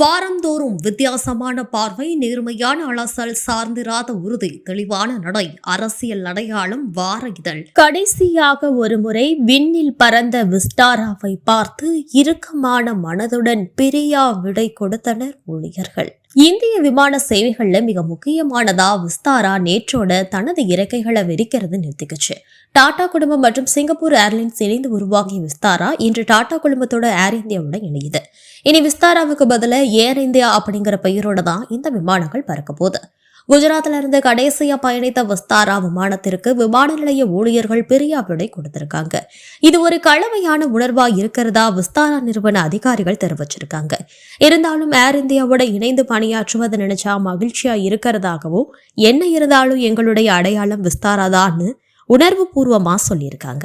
வாரந்தோறும் வித்தியாசமான பார்வை நேர்மையான அலசல் சார்ந்திராத உறுதி தெளிவான நடை அரசியல் அடையாளம் வார இதழ். கடைசியாக ஒருமுறை விண்ணில் பறந்த விஸ்டாராவை பார்த்து இறுக்கமான மனதுடன் பிரியா விடை கொடுத்தனர் ஊழியர்கள். இந்திய விமான சேவைகள்ல மிக முக்கியமானதா விஸ்தாரா நேற்றோட தனது இறக்கைகளை வெடிக்கிறது நிறுத்திக்கிச்சு. டாடா குடும்பம் மற்றும் சிங்கப்பூர் ஏர்லைன்ஸ் இணைந்து உருவாகிய விஸ்தாரா இன்று டாடா குடும்பத்தோட ஏர் இந்தியாவோட இணையுது. இனி விஸ்தாராவுக்கு பதில ஏர் இந்தியா அப்படிங்கிற பெயரோட தான் இந்த விமானங்கள் பறக்க போகுது. குஜராத்ல இருந்து கடைசியா பயணித்த விஸ்தாரா விமானத்திற்கு விமான நிலைய ஊழியர்கள் பெரிய விடை கொடுத்திருக்காங்க. இது ஒரு கலவையான உணர்வா இருக்கிறதா விஸ்தாரா நிறுவன அதிகாரிகள் தெரிவிச்சிருக்காங்க. இருந்தாலும் ஏர் இந்தியாவோட இணைந்து பணியாற்றுவதை நினைச்சா மகிழ்ச்சியா இருக்கிறதாகவும் என்ன இருந்தாலும் எங்களுடைய அடையாளம் விஸ்தாராதான்னு உணர்வு பூர்வமா சொல்லியிருக்காங்க.